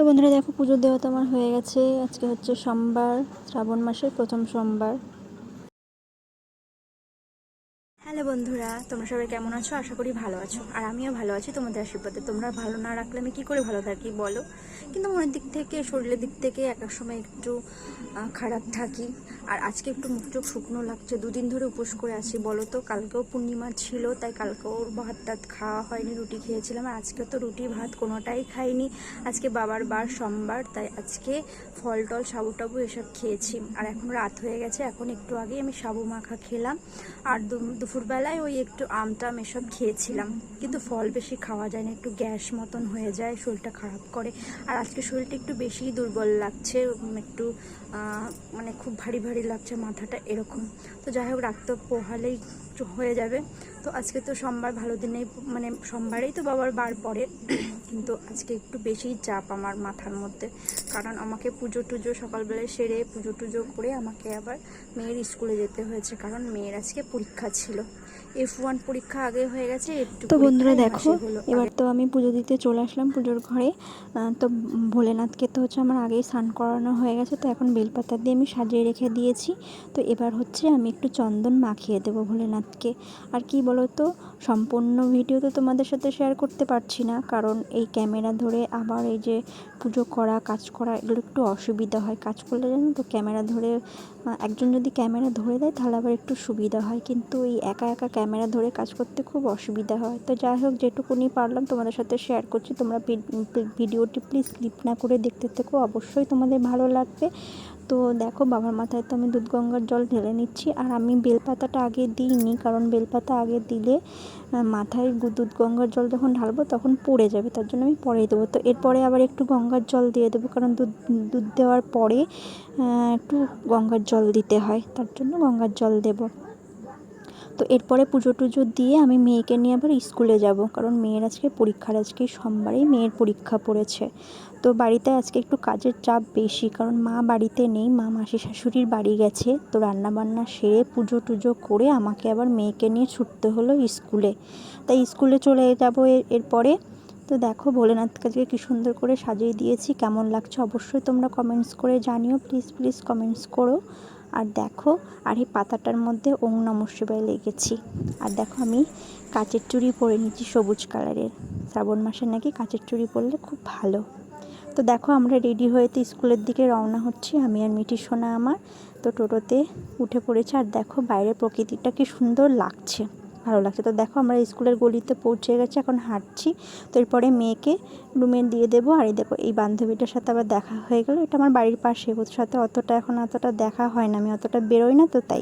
তো বন্ধুরা দেখো পুজোর দেওয়া তো আমার হয়ে গেছে। আজকে হচ্ছে সোমবার, শ্রাবণ মাসের প্রথম সোমবার। হ্যালো বন্ধুরা, তোমরা সবাই কেমন আছো? আশা করি ভালো আছো। আর আমিও ভালো আছি তোমাদের আশীর্বাদে। তোমরা ভালো না রাখলে আমি কী করে ভালো থাকি বলো? কিন্তু মনের দিক থেকে, শরীরের দিক থেকে এক এক সময় একটু খারাপ থাকি। আর আজকে একটু মুখ চোখ শুকনো লাগছে। দুদিন ধরে উপোস করে আছি, বলো তো? কালকেও পূর্ণিমা ছিল, তাই কালকেও ভাত টাত খাওয়া হয়নি, রুটি খেয়েছিলাম। আর আজকে তো রুটি ভাত কোনোটাই খাইনি। আজকে বাবার বার সোমবার, তাই আজকে ফল টল, সাবু টাবু এসব খেয়েছি। আর এখন রাত হয়ে গেছে, এখন একটু আগে আমি সাবু মাখা খেলাম। আর দু- দুপুরবেলায় ওই একটু আম টাম এসব খেয়েছিলাম। কিন্তু ফল বেশি খাওয়া যায় না, একটু গ্যাস মতন হয়ে যায়, শরীরটা খারাপ করে। আর আজকে শরীরটা একটু বেশি দুর্বল লাগছে একটু মানে খুব ভারী ভারী লাগছে, মাথাটা এরকম। তো যাই হোক, রাত তো পোহালেই হয়ে যাবে। তো আজকে তো সোমবার ভালো দিনেই মানে সোমবারেই তো বাবার বার পড়ে কিন্তু আজকে একটু বেশি চাপ আমার মাথার মধ্যে। কারণ আমাকে পুজো টুজো সকালবেলায় সেরে পুজো টুজো করে আমাকে আবার মেয়ের স্কুলে যেতে হয়েছে কারণ মেয়ের আজকে পরীক্ষা ছিল। এফ ওয়ান পরীক্ষা আগে হয়ে গেছে একটু তো বন্ধুরা দেখো এবার তো আমি পুজো দিতে চলে আসলাম পুজোর ঘরে। তো ভোলেনাথকে তো হচ্ছে আমার আগেই স্নান করানো হয়ে গেছে তো এখন বেলপাতা দিয়ে আমি সাজিয়ে রেখে দিয়েছি। তো এবার হচ্ছে আমি একটু চন্দন মাখিয়ে দেবো ভোলেনাথকে। আর কি বলো তো সম্পূর্ণ ভিডিও তো তোমাদের সাথে শেয়ার করতে পারছি না। কারণ এই ক্যামেরা ধরে আবার এই যে পুজো করা, কাজ করা, এগুলো একটু অসুবিধা হয়। কাজ করলে জানো তো ক্যামেরা ধরে একজন যদি ক্যামেরা ধরে দেয়, তাহলে আবার একটু সুবিধা হয়। কিন্তু এই একা একা ক্যামেরা ধরে কাজ করতে খুব অসুবিধা হয়। তো যাই হোক, যেটুকুনি পারলাম তোমাদের সাথে শেয়ার করছি। তোমরা ভিডিওটি প্লিজ স্কিপ না করে দেখতে থেকো। অবশ্যই তোমাদের ভালো লাগবে। তো দেখো, বাবার মাথায় তো আমি দুধ গঙ্গার জল ঢেলে নিচ্ছি। আর আমি বেলপাতাটা আগে দিইনি, কারণ বেলপাতা আগে দিলে মাথায় দুধ গঙ্গার জল যখন ঢালবো তখন পড়ে যাবে, তার জন্য আমি পরে দেবো। তো এরপরে আবার একটু গঙ্গার জল দিয়ে দেবো, কারণ দুধ দুধ দেওয়ার পরে একটু গঙ্গার জল দিতে হয়, তার জন্য গঙ্গার জল দেবো। তো এরপরে পুজো টুজো দিয়ে আমি মেয়েকে নিয়ে আবার স্কুলে যাব। কারণ মেয়ের আজকে পরীক্ষার, আজকে সোমবারেই মেয়ের পরীক্ষা পড়েছে। তো বাড়িতে আজকে একটু কাজের চাপ বেশি, কারণ মা বাড়িতে নেই, মা মাসি শাশুড়ির বাড়ি গেছে। তো রান্নাবান্না সেরে পুজো টুজো করে আমাকে আবার মেয়েকে নিয়ে ছুটতে হলো স্কুলে। তাই স্কুলে চলে যাব এরপরে। তো দেখো ভোলেনাথকে আজকে কী সুন্দর করে সাজিয়ে দিয়েছি, কেমন লাগছে অবশ্যই তোমরা কমেন্টস করে জানিও। প্লিজ প্লিজ কমেন্টস করো। আর দেখো, আর এই পাতাটার মধ্যে ওং নম শিবায় লেগেছি। আর দেখো আমি কাচের চুড়ি পরে নিচ্ছি সবুজ কালারের। শ্রাবণ মাসে নাকি কাচের চুড়ি পরলে খুব ভালো। তো দেখো আমরা রেডি হয়ে তো স্কুলের দিকে রওনা হচ্ছি, আমি আর মিটি সোনা আমার। তো টোটোতে উঠে পড়েছে, আর দেখো বাইরের প্রকৃতিটা কি সুন্দর লাগছে। ভালো লাগছে। তো দেখো আমরা স্কুলের গলিতে পৌঁছে গেছি, এখন হাঁটছি। তো এরপরে মেয়েকে রুমে দিয়ে দেবো। আর এই দেখো, এই বান্ধবীটার সাথে আবার দেখা হয়ে গেলো। এটা আমার বাড়ির পাশে, ওর সাথে অতটা এখন অতটা দেখা হয় না। আমি অতটা বেরোই না, তো তাই।